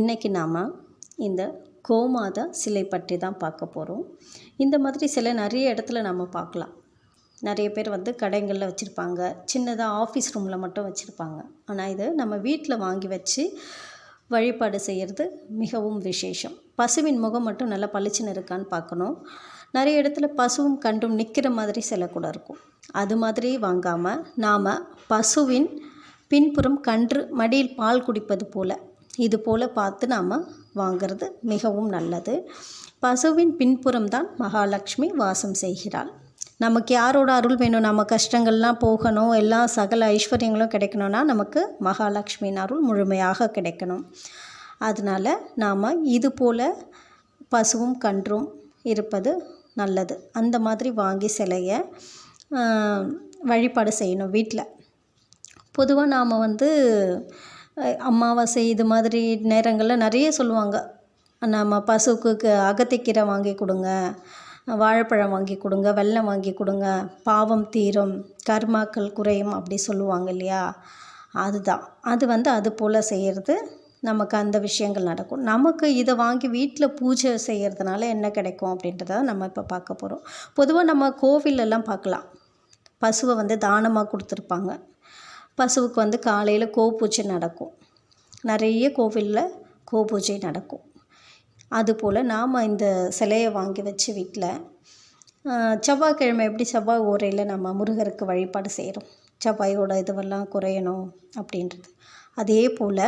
இன்றைக்கி நாம் இந்த கோமாதா சிலை பற்றி தான் பார்க்க போகிறோம் இந்த மாதிரி சிலை நிறைய இடத்துல நம்ம பார்க்கலாம். நிறைய பேர் வந்து கடைங்களில் வச்சுருப்பாங்க. சின்னதாக ஆஃபீஸ் ரூமில் மட்டும் வச்சுருப்பாங்க. ஆனால் இது நம்ம வீட்டில் வாங்கி வச்சு வழிபாடு செய்கிறது மிகவும் விசேஷம். பசுவின் முகம் மட்டும் நல்லா பளிச்சுன்னு இருக்கான்னு பார்க்கணும். நிறைய இடத்துல பசுவும் கண்டும் நிற்கிற மாதிரி சிலை கூட இருக்கும். அது மாதிரி வாங்காமல் நாம் பசுவின் பின்புறம் கன்று மடியில் பால் குடிப்பது போல் இது போல் பார்த்து நாம் வாங்கிறது மிகவும் நல்லது. பசுவின் பின்புறம் தான் மகாலட்சுமி வாசம் செய்கிறாள். நமக்கு யாரோட அருள் வேணும்? நம்ம கஷ்டங்கள்லாம் போகணும். எல்லா சகல ஐஸ்வர்யங்களும் கிடைக்கணும்னா நமக்கு மகாலட்சுமியின் அருள் முழுமையாக கிடைக்கணும். அதனால் நாம் இது போல் பசுவும் கன்றும் இருப்பது நல்லது. அந்த மாதிரி வாங்கி சிலையை வழிபாடு செய்யணும் வீட்டில் பொதுவாக நாம் வந்து அமாவாசை இது மாதிரி நேரங்களில் நிறைய சொல்லுவாங்க. நம்ம பசுவுக்கு க- அகத்திக்கீரை வாங்கி கொடுங்க வாழைப்பழம் வாங்கி கொடுங்க வெள்ளம் வாங்கி கொடுங்க பாவம் தீரும் கர்மாக்கள் குறையும் அப்படி சொல்லுவாங்க இல்லையா? அதுதான். அது வந்து அது போல் செய்கிறது நமக்கு அந்த விஷயங்கள் நடக்கும். நமக்கு இதை வாங்கி வீட்டில் பூஜை செய்கிறதுனால என்ன கிடைக்கும் அப்படின்றத நம்ம இப்போ பார்க்க போகிறோம் பொதுவாக நம்ம கோவிலெல்லாம் பார்க்கலாம். பசுவை வந்து தானமாக கொடுத்துருப்பாங்க. பசுவுக்கு வந்து காலையில் கோபூஜை நடக்கும். நிறைய கோவிலில் கோபூஜை நடக்கும். அதுபோல் நாம் இந்த சிலையை வாங்கி வச்சு வீட்டில் செவ்வாய்க்கிழமை எப்படி செவ்வாய் ஓரையில் நம்ம முருகருக்கு வழிபாடு செய்கிறோம் செவ்வாயோட இதுவெல்லாம் குறையணும் அப்படின்றது. அதே போல்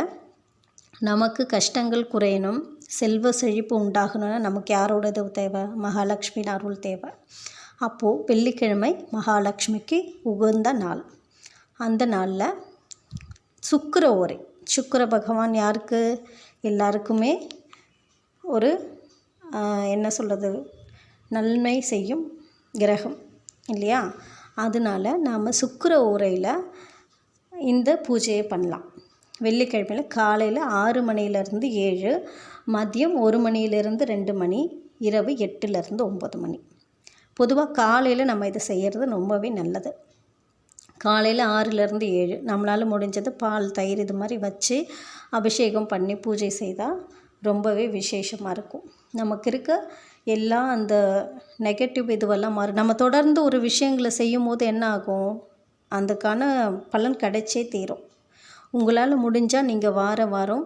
நமக்கு கஷ்டங்கள் குறையணும் செல்வ செழிப்பு உண்டாகணும்னா நமக்கு யாரோட இது தேவை? மகாலட்சுமி அருள் தேவை. அப்போது வெள்ளிக்கிழமை மகாலட்சுமிக்கு உகந்த நாள். அந்த நாளில் சுக்கிர ஓரை. சுக்கர பகவான் யாருக்கு? எல்லாருக்குமே ஒரு என்ன சொல்கிறது நன்மை செய்யும் கிரகம் இல்லையா? அதனால நாம் சுக்கர ஊரையில் இந்த பூஜையை பண்ணலாம். வெள்ளிக்கிழமையில் காலையில் ஆறு மணிலேருந்து ஏழு மதியம் ஒரு மணியிலேருந்து ரெண்டு மணி இரவு எட்டுலேருந்து ஒம்பது மணி. பொதுவாக காலையில் நம்ம இதை செய்கிறது ரொம்பவே நல்லது. காலையில் ஆறுலேருந்து ஏழு. நம்மளால் முடிஞ்சது பால் தயிர் இது மாதிரி வச்சு அபிஷேகம் பண்ணி பூஜை செய்தால் ரொம்பவே விசேஷமாக இருக்கும். நமக்கு இருக்க எல்லா அந்த நெகட்டிவ் இதுவெல்லாம் மாறும் நம்ம தொடர்ந்து ஒரு விஷயங்களை செய்யும் போது என்ன ஆகும்? அதுக்கான பலன் கிடைச்சே தீரும். உங்களால் முடிஞ்சால் நீங்கள் வார வாரம்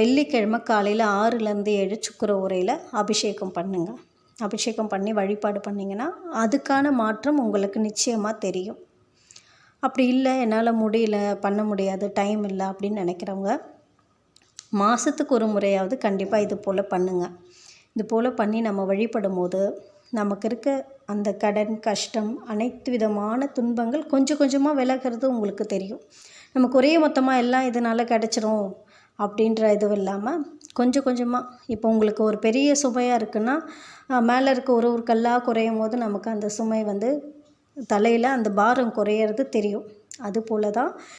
வெள்ளிக்கிழமை காலையில் ஆறுலேருந்து ஏழு சுக்கிர உரையில் அபிஷேகம் பண்ணுங்கள் அபிஷேகம் பண்ணி வழிபாடு பண்ணிங்கன்னா அதுக்கான மாற்றம் உங்களுக்கு நிச்சயமாக தெரியும். அப்படி இல்லை என்னால் முடியல பண்ண முடியாது டைம் இல்லை அப்படின்னு நினைக்கிறவங்க மாதத்துக்கு ஒரு முறையாவது கண்டிப்பாக இது போல் பண்ணுங்கள் இது போல் பண்ணி நம்ம வழிபடும் போது நமக்கு இருக்க அந்த கடன் கஷ்டம் அனைத்து விதமான துன்பங்கள் கொஞ்சம் கொஞ்சமாக விலகிறது உங்களுக்கு தெரியும். நமக்கு ஒரே மொத்தமாக எல்லாம் இதனால் கிடச்சிரும் அப்படின்ற இதுவும் இல்லாமல் கொஞ்சம் கொஞ்சமாக இப்போ உங்களுக்கு ஒரு பெரிய சுமையாக இருக்குன்னா மேலே இருக்க ஒரு ஒரு கல்லாக குறையும் போது நமக்கு அந்த சுமை வந்து தலையில் அந்த பாரம் குறையிறது தெரியும். அதுபோல தான்